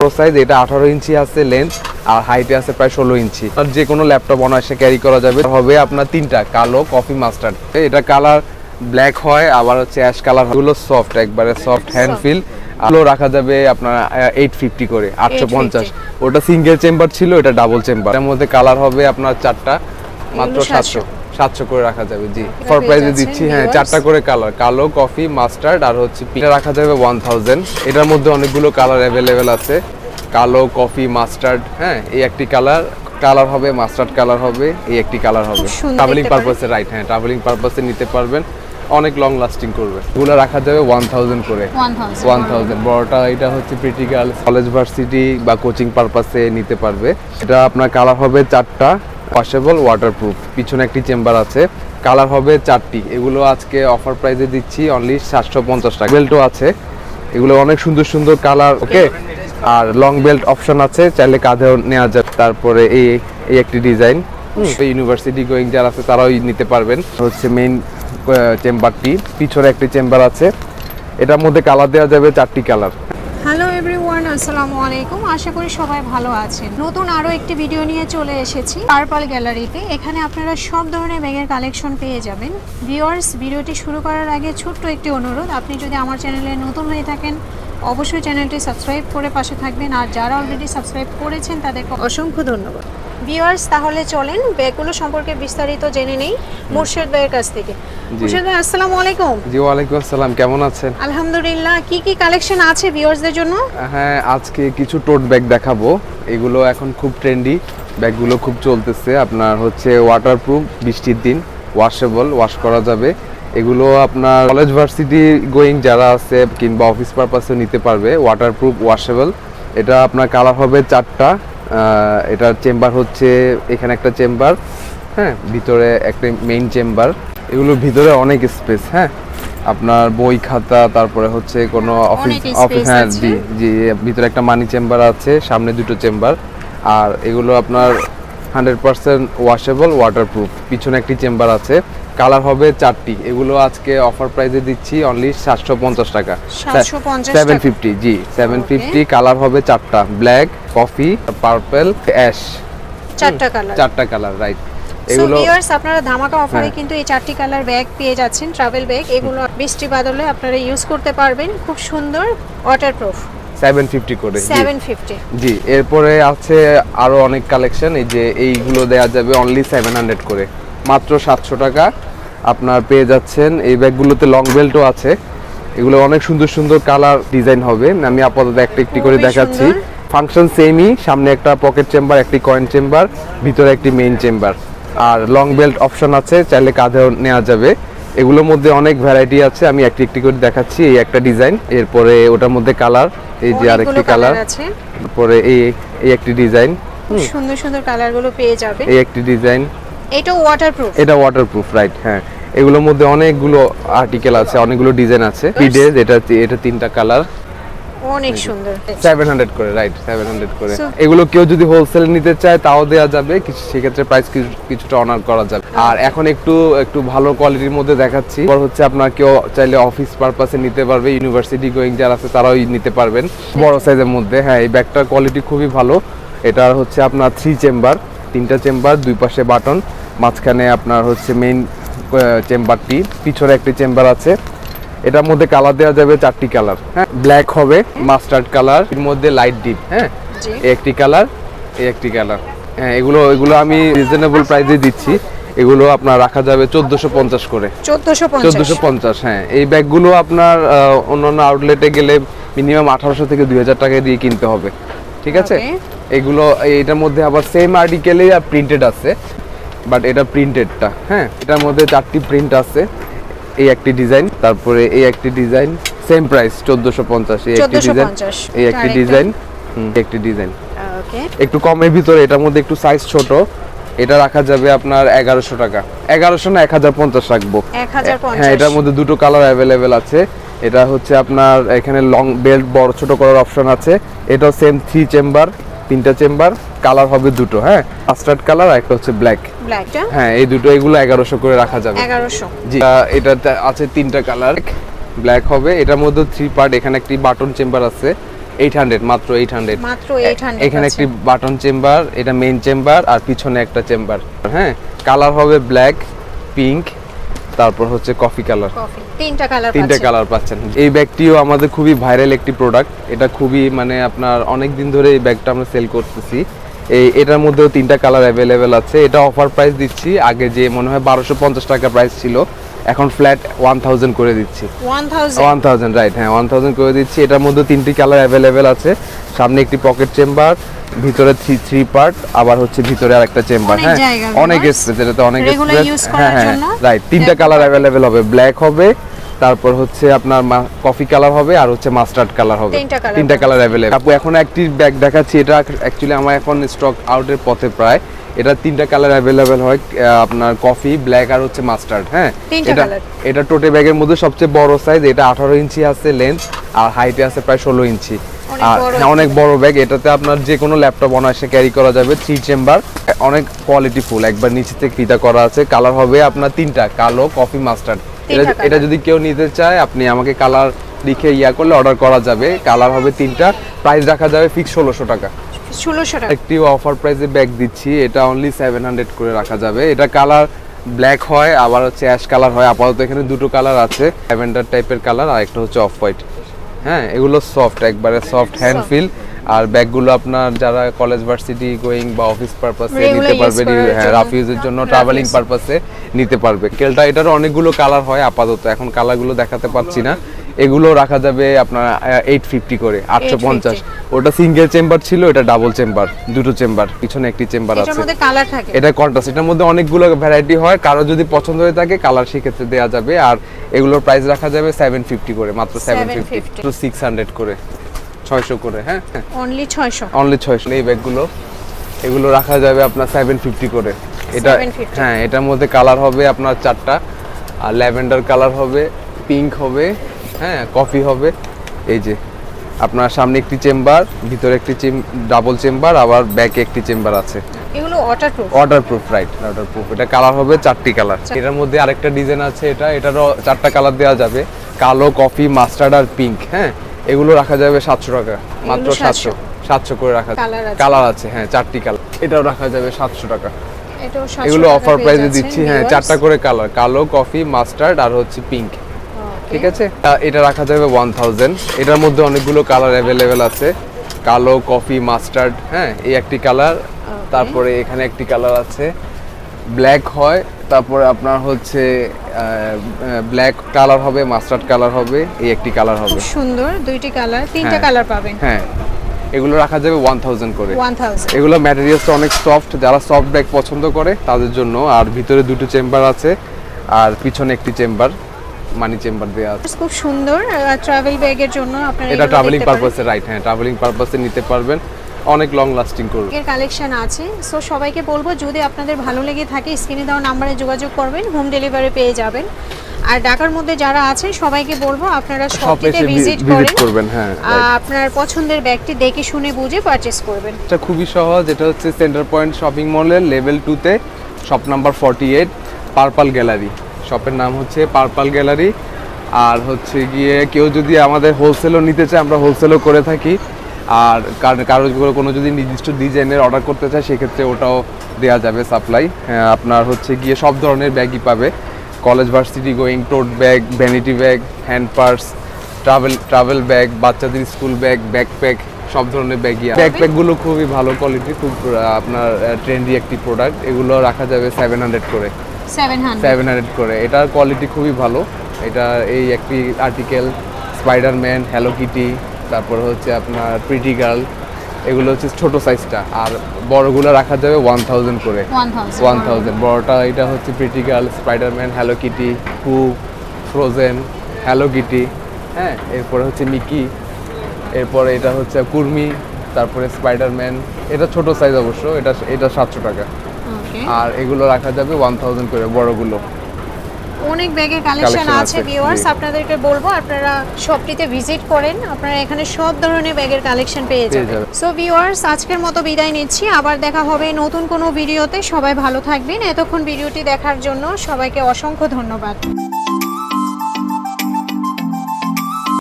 Size এটা আঠারো ইঞ্চি আছে লেন্থ আর হাইটে আছে প্রায় ষোলো ইঞ্চি। আর যে কোনো ল্যাপটপ অনায়াসে ক্যারি করা যাবে। হবে আপনার তিনটা কালো কফি মাস্টার্ড এটা কালার ব্ল্যাক হয় আবার হচ্ছে অ্যাশ কালার এগুলো সফট একবারে সফট হ্যান্ড ফিল আলো রাখা যাবে আপনার এইট ফিফটি করে আটশো পঞ্চাশ। ওটা সিঙ্গেল চেম্বার ছিল এটা ডাবল চেম্বার এর মধ্যে কালার হবে আপনার চারটা মাত্র সাতশো। সাতশো করে রাখা যাবে জি। ফর প্রাইজে দিচ্ছি হ্যাঁ চারটা করে কালার কালো কফি মাস্টার্ড আর হচ্ছে পিঠা রাখা যাবে ওয়ান থাউজেন্ড এটার মধ্যে অনেকগুলো কালার অ্যাভেলেবেল আছে। কালো কফি মাস্টার্ড হ্যাঁ এই একটি কালার কালার হবে মাস্টার্ড কালার হবে এই একটি কালার হবে। ট্রাভেলিং পারপাসে রাইট হ্যাঁ ট্রাভেলিং পারপাসে নিতে পারবেন। অনেক লং লাস্টিং করবে। এগুলো রাখা যাবে ওয়ান থাউজেন্ড করে। 1000 ওয়ান থাউজেন্ড বড়টা এটা হচ্ছে প্রিটিক্যাল কলেজ ভার্সিটি বা কোচিং পারপাসে নিতে পারবে। এটা আপনার কালার হবে চারটা। ওয়াশেবল ওয়াটারপ্রুফ পিছনে একটি চেম্বার আছে। কালার হবে চারটি। এগুলো আজকে অফার প্রাইসে দিচ্ছি অনলি সাতশো পঞ্চাশ টাকা। বেল্টও আছে। এগুলো অনেক সুন্দর সুন্দর কালার ওকে আর লং বেল্ট অপশন আছে। চাইলে কাঁধেও নেওয়া যাবে তারপরে এই এই একটি ডিজাইন ইউনিভার্সিটি গোয়িং যারা আছে তারাও নিতে পারবেন। হচ্ছে মেইন চেম্বারটি পিছনে একটি চেম্বার আছে। এটার মধ্যে কালার দেওয়া যাবে চারটি কালার হ্যালো এভরিওয়ান, আসসালামু আলাইকুম। আশা করি সবাই ভালো আছেন। নতুন আরও একটি ভিডিও নিয়ে চলে এসেছি পার্পল গ্যালারিতে এখানে আপনারা সব ধরনের ব্যাগের কালেকশন পেয়ে যাবেন। ভিউয়ার্স ভিডিওটি শুরু করার আগে ছোট্ট একটি অনুরোধ। আপনি যদি আমার চ্যানেলে নতুন হয়ে থাকেন, অবশ্যই চ্যানেলটি সাবস্ক্রাইব করে পাশে থাকবেন। আর যারা অলরেডি সাবস্ক্রাইব করেছেন, তাদেরকে অসংখ্য ধন্যবাদ। ভিউয়ার্স তাহলে চলেন ব্যাগগুলো সম্পর্কে বিস্তারিত জেনে নেই মুর্শেদ ভাইয়ের কাছ থেকে। মুর্শেদ ভাই আসসালামু আলাইকুম। জি ওয়ালাইকুম আসসালাম কেমন আছেন? আলহামদুলিল্লাহ কি কি কালেকশন আছে ভিউয়ার্সদের জন্য? হ্যাঁ আজকে কিছু টোট ব্যাগ দেখাবো। এগুলো এখন খুব ট্রেন্ডি ব্যাগগুলো খুব চলতেছে। আপনার হচ্ছে ওয়াটারপ্রুফ বৃষ্টির দিন ওয়াশেবল ওয়াশ করা যাবে। এগুলো আপনার কলেজ ভার্সিটি গোয়িং যারা আছে কিংবা অফিস পারপাসে নিতে পারবে ওয়াটারপ্রুফ ওয়াশেবল এটা আপনার কালার হবে চারটা। এটার চেম্বার হচ্ছে এখানে একটা চেম্বার হ্যাঁ ভিতরে একটা মেইন চেম্বার। এগুলোর ভিতরে অনেক স্পেস হ্যাঁ। আপনার বই খাতা তারপরে হচ্ছে কোনো অফিস অফিস হ্যাঁ জি জি ভিতরে একটা মানি চেম্বার আছে সামনে দুটো চেম্বার। আর এগুলো আপনার হান্ড্রেড পার্সেন্ট ওয়াশেবল ওয়াটারপ্রুফ পিছনে একটি চেম্বার আছে। কালার হবে চারটি। এগুলো আজকে অফার প্রাইসে দিচ্ছি অনলি সাতশো পঞ্চাশ টাকা। সেভেন ফিফটি জি সেভেন ফিফটি কালার হবে চারটা। Black coffee purple ash. চারটা কালার। চারটা কালার রাইট। এগুলো ভিউয়ার্স আপনারা ধামাকা অফারে হ্যাঁ। কিন্তু এই চারটি কালার ব্যাগ পেয়ে যাচ্ছেন ট্রাভেল ব্যাগ এগুলো বৃষ্টি বাদলে আপনারা ইউজ করতে পারবেন। খুব সুন্দর ওয়াটারপ্রুফ সেভেন ফিফটি করে জি। সেভেন ফিফটি জি এরপরে আছে আরও অনেক কালেকশন এই যে এইগুলো দেয়া যাবে অনলি সেভেন হান্ড্রেড করে। মাত্র সাতশো টাকা। আপনার পেয়ে যাচ্ছেন এই ব্যাগগুলোতে লং বেল্টও আছে। এগুলো অনেক সুন্দর সুন্দর কালার ডিজাইন হবে। আমি আপাতত একটা একটি করে দেখাচ্ছি। ফাংশন সেমই সামনে একটা পকেট চেম্বার একটি কয়েন চেম্বার ভিতরে একটি মেইন চেম্বার আর লং বেল্ট অপশন আছে চাইলে কাঁধেও নেওয়া যাবে। এগুলোর মধ্যে অনেক ভ্যারাইটি আছে আমি একটি একটি করে দেখাচ্ছি এই একটা ডিজাইন এরপরে ওটার মধ্যে কালার এই যে আরেকটি কালার আছে। তারপরে এই এই একটি ডিজাইন সুন্দর সুন্দর কালারগুলো পেয়ে যাবে। এই একটি ডিজাইন এটা ওয়াটারপ্রুফ এটা ওয়াটারপ্রুফ রাইট হ্যাঁ। এগুলোর মধ্যে অনেকগুলো আর্টিকেল আছে অনেকগুলো ডিজাইন আছে। পিডেজ এটা এটা তিনটা কালার অনেক সুন্দর। সেভেন হান্ড্রেড করে রাইট সেভেন হান্ড্রেড করে। এগুলো কেউ যদি হোলসেল নিতে চায় তাও দেওয়া যাবে। কিছু সেক্ষেত্রে প্রাইস কিছুটা অনার করা যাবে। আর এখন একটু একটু ভালো কোয়ালিটির মধ্যে দেখাচ্ছি। পর হচ্ছে আপনার কেউ চাইলে অফিস পারপাসে নিতে পারবে। ইউনিভার্সিটি গোয়িং যারা আছে তারাও নিতে পারবেন। বড় সাইজের মধ্যে। হ্যাঁ এই ব্যাগটার কোয়ালিটি খুবই ভালো। এটার হচ্ছে আপনার থ্রি চেম্বার তিনটা চেম্বার দুই পাশে বাটন মাঝখানে আপনার হচ্ছে মেইন চেম্বারটি পিছনে একটি চেম্বার আছে। এটার মধ্যে কালার দেওয়া যাবে চারটি কালার হ্যাঁ। ব্ল্যাক হবে মাস্টার্ড কালারের মধ্যে লাইট ডিপ হ্যাঁ। একটি কালার এই একটি কালার হ্যাঁ এগুলো এগুলো আমি রিজনেবল প্রাইসে দিচ্ছি। এগুলো আপনার রাখা যাবে চোদ্দোশো পঞ্চাশ করে। চোদ্দশো পঞ্চাশ। হ্যাঁ। এই ব্যাগগুলো আপনার আহ, অন্যান্য আউটলেটে গেলে মিনিমাম আঠারোশো থেকে দুই হাজার টাকা দিয়ে কিনতে হবে। ঠিক আছে? এগুলো এটার মধ্যে আবার সেম আর্টিকেলে প্রিন্টেড আছে। বাট এটা প্রিন্টেডটা হ্যাঁ। এটার মধ্যে চারটি প্রিন্ট আছে। এই একটি ডিজাইন তারপরে এই একটি ডিজাইন সেম প্রাইস চোদ্দোশো পঞ্চাশ এই একটি ডিজাইন এই একটি? ডিজাইন একটি ডিজাইন। ওকে একটু কমের ভিতরে এটার মধ্যে একটু সাইজ ছোট এটা রাখা যাবে আপনার এগারোশো টাকা। এগারোশো না এক হাজার পঞ্চাশ রাখব। 1050 হ্যাঁ এটার মধ্যে দুটো কালার অ্যাভেলেবেল আছে। এটা হচ্ছে আপনার এখানে লং বেল্ট বড় ছোট করার অপশন আছে। এটাও সেম থ্রি চেম্বার তিনটা চেম্বার কালার হবে দুটো হ্যাঁ? মাস্টার্ড কালার আর একটা হচ্ছে ব্ল্যাক ব্ল্যাকটা হ্যাঁ এই দুটো এগুলো এগারোশো করে রাখা যাবে। এগারোশো। জি। আহ, এটাতে আছে তিনটা কালার ব্ল্যাক হবে এটার মধ্যে থ্রি পার্ট এখানে একটি বাটন চেম্বার আছে। এইট হান্ড্রেড মাত্র এইট হান্ড্রেড মাত্র 800 এখানে একটি বাটন চেম্বার এটা মেইন চেম্বার আর পিছনে একটা চেম্বার হ্যাঁ কালার হবে ব্ল্যাক পিঙ্ক তারপর হচ্ছে কফি কালার তিনটা কালার তিনটে কালার পাচ্ছেন। এই ব্যাগটিও আমাদের খুবই ভাইরাল একটি প্রোডাক্ট এটা খুবই মানে আপনার অনেক দিন ধরে এই ব্যাগটা আমরা সেল করতেছি। এই এটার মধ্যেও তিনটা কালার অ্যাভেলেবেল আছে। এটা অফার প্রাইস দিচ্ছি। আগে যে মনে হয় বারোশো পঞ্চাশ টাকা প্রাইস ছিল এখন ফ্ল্যাট ওয়ান থাউজেন্ড করে দিচ্ছি। ওয়ান থাউজেন্ড রাইট হ্যাঁ ওয়ান থাউজেন্ড করে দিচ্ছি। এটার মধ্যে তিনটি কালার অ্যাভেলেবেল আছে। সামনে একটি পকেট চেম্বার ভিতরে থ্রি থ্রি পার্ট আবার হচ্ছে ভিতরে আর একটা চেম্বার হ্যাঁ? অনেক। স্পেস এটাতে অনেক Regular হ্যাঁ হ্যাঁ রাইট তিনটা কালার। অ্যাভেলেবেল হবে। ব্ল্যাক হবে তারপর হচ্ছে আপনার কফি কালার হবে আর হচ্ছে মাস্টার্ড কালার হবে। তিনটা। কালার অ্যাভেলেবেল আপু এখন একটি ব্যাগ দেখাচ্ছি এটা অ্যাকচুয়ালি আমার এখন স্টক আউটের পথে প্রায়। এটা তিনটা কালার অ্যাভেলেবেল হয় আপনার কফি ব্ল্যাক আর হচ্ছে মাস্টার্ড হ্যাঁ? এটা এটা টোটে ব্যাগের মধ্যে সবচেয়ে বড় সাইজ এটা আঠারো ইঞ্চি আছে লেন্থ আর হাইটে আছে প্রায় ষোলো ইঞ্চি। অনেক আর বড় হ্যাঁ, অনেক বড় ব্যাগ এটাতে আপনার যে কোনো ল্যাপটপ অনায়াসে ক্যারি করা যাবে। থ্রি চেম্বার অনেক কোয়ালিটি ফুল একবার নিচে থেকে ফিতা করা আছে। কালার হবে আপনার তিনটা কালো কফি মাস্টার্ড এটা যদি কেউ নিতে চায় আপনি আমাকে কালার লিখে ইয়া করলে অর্ডার করা যাবে। কালার হবে তিনটা। প্রাইস রাখা যাবে ফিক্স ষোলোশো টাকা। 1600 টাকা। একটি অফার প্রাইসে ব্যাগ দিচ্ছি। এটা অনলি সেভেন হান্ড্রেড করে রাখা যাবে। এটা কালার ব্ল্যাক হয় আবার হচ্ছে অ্যাশ কালার হয়। আপাতত এখানে দুটো কালার আছে। ল্যাভেন্ডার টাইপের কালার আর একটা হচ্ছে অফ হোয়াইট হ্যাঁ এগুলো সফট একবারে সফট হ্যান্ড ফিল আর ব্যাগগুলো আপনার যারা কলেজ ভার্সিটি গোয়িং বা অফিস পারপাসে নিতে পারবে হ্যাঁ রাফ ইউজের জন্য ট্রাভেলিং পারপাসে নিতে পারবে। কেলটা এটারও অনেকগুলো কালার হয় আপাতত। এখন কালারগুলো দেখাতে পারছি না। এগুলো রাখা যাবে আপনার এইট ফিফটি করে আটশো পঞ্চাশ। ওটা সিঙ্গেল চেম্বার ছিল এটা ডাবল চেম্বার দুটো চেম্বার পিছনে একটি চেম্বার আছে। এটা কন্ট্রাস্ট এটার মধ্যে অনেকগুলো ভ্যারাইটি হয় কারও যদি পছন্দ হয়ে থাকে কালার সেক্ষেত্রে দেওয়া যাবে আর এগুলোর প্রাইস রাখা যাবে সেভেন ফিফটি করে মাত্র seven fifty 750 to six hundred করে ছয়শো করে হ্যাঁ? অনলি 600 অনলি ছয়শো। এই ব্যাগগুলো এগুলো রাখা যাবে আপনার সেভেন ফিফটি করে। এটা হ্যাঁ এটার মধ্যে কালার হবে আপনার চারটা আর ল্যাভেন্ডার কালার হবে পিঙ্ক হবে হ্যাঁ কফি হবে। এই যে আপনার সামনে একটি চেম্বার ভিতরে একটি ডাবল চেম্বার আবার ব্যাকে একটি চেম্বার আছে। এগুলো waterproof order proof right order proof এটা কালার হবে চারটি কালার এটার মধ্যে আরেকটা ডিজাইন আছে এটা। এটারও চারটা কালার দেওয়া যাবে। কালো কফি মাস্টার্ড আর পিঙ্ক হ্যাঁ? এগুলো রাখা যাবে সাতশো টাকা মাত্র সাতশো। সাতশো। করে রাখা কালার আছে। হ্যাঁ চারটি কালার এটাও রাখা যাবে সাতশো টাকা। এগুলো অফার প্রাইসে দিচ্ছি হ্যাঁ। চারটা করে কালার কালো কফি মাস্টার্ড আর হচ্ছে পিঙ্ক. ঠিক আছে? এটা রাখা যাবে ওয়ান থাউজেন্ড এটার মধ্যে অনেকগুলো কালার অ্যাভেলেবেল আছে। কালো কফি মাস্টার্ড হ্যাঁ এই একটি কালার তারপরে এখানে একটি কালার আছে। ব্ল্যাক হয় তারপরে আপনার হচ্ছে ব্ল্যাক কালার হবে মাস্টার্ড কালার হবে এই একটি কালার হবে। সুন্দর দুইটি কালার তিনটা। কালার পাবেন। হ্যাঁ। এগুলো রাখা যাবে ওয়ান থাউজেন্ড করে। 1000 এগুলো ম্যাটেরিয়ালসটা অনেক সফট যারা সফট ব্যাগ পছন্দ করে তাদের জন্য। আর ভিতরে দুটো চেম্বার আছে আর পিছনে একটি চেম্বার মানি চেম্বার দেওয়া আছে। খুব সুন্দর ট্রাভেল ব্যাগের জন্য আপনারা এটা ট্রাভেলিং পারপাসে রাইট হ্যাঁ ট্রাভেলিং পারপাসে নিতে পারবেন। অনেক লং লাস্টিং করবে। এর কালেকশন আছে। সো সবাইকে বলব যদি আপনাদের ভালো লেগে থাকে স্ক্রিনে দেওয়া নাম্বারে যোগাযোগ করবেন হোম ডেলিভারি পেয়ে যাবেন। আর ঢাকার মধ্যে যারা আছেন সবাইকে বলব আপনারা সব শপটিতে ভিজিট করবেন হ্যাঁ আপনার পছন্দের ব্যাগটি দেখে শুনে বুঝে পারচেস করবেন। এটা খুবই সহজ এটা হচ্ছে সেন্টার পয়েন্ট শপিং মলের লেভেল টুতে shop number forty eight purple gallery শপের নাম হচ্ছে পার্পাল গ্যালারি। আর হচ্ছে গিয়ে কেউ যদি আমাদের হোলসেলও নিতে চায় আমরা হোলসেলও করে থাকি। আর কার- কোনো যদি নির্দিষ্ট ডিজাইনের অর্ডার করতে চায় সেক্ষেত্রে ওটাও দেওয়া যাবে সাপ্লাই আপনার হচ্ছে গিয়ে সব ধরনের ব্যাগই পাবে। College varsity going tote bag vanity bag hand purse travel travel bag বাচ্চাদের স্কুল ব্যাগ ব্যাকপ্যাক সব ধরনের ব্যাগই ব্যাকপ্যাকগুলো খুবই ভালো কোয়ালিটি খুব আপনার ট্রেন্ডি একটি প্রোডাক্ট এগুলো রাখা যাবে সেভেন হান্ড্রেড করে। সেভেন হান্ড্রেড করে। এটার কোয়ালিটি খুবই ভালো। এটা এই একটি আর্টিকেল স্পাইডারম্যান হ্যালো কিটি তারপর হচ্ছে আপনার প্রিটি গার্ল এগুলো হচ্ছে ছোট সাইজটা আর বড়গুলো রাখা যাবে ওয়ান থাউজেন্ড করে। ওয়ান থাউজেন্ড বড়টা এটা হচ্ছে pretty girl Spiderman Hello Kitty হু ফ্রোজেন হ্যালো কিটি হ্যাঁ? এরপরে হচ্ছে মিকি এরপরে এটা হচ্ছে কুর্মি তারপরে স্পাইডারম্যান এটা ছোট সাইজ অবশ্য এটা এটা সাতশো টাকা। আর এগুলো রাখা যাবে ওয়ান থাউজেন্ড করে বড়গুলো। অনেক ব্যাগের কালেকশন আছে ভিউয়ার্স আপনাদেরকে বলব আপনারা শপটিতে ভিজিট করেন আপনারা এখানে সব ধরনের ব্যাগের কালেকশন পেয়ে যাবেন। সো ভিউয়ার্স আজকের মতো বিদায় নিচ্ছি আবার দেখা হবে নতুন কোনো ভিডিওতে সবাই ভালো থাকবেন। এতক্ষণ ভিডিওটি দেখার জন্য সবাইকে অসংখ্য ধন্যবাদ।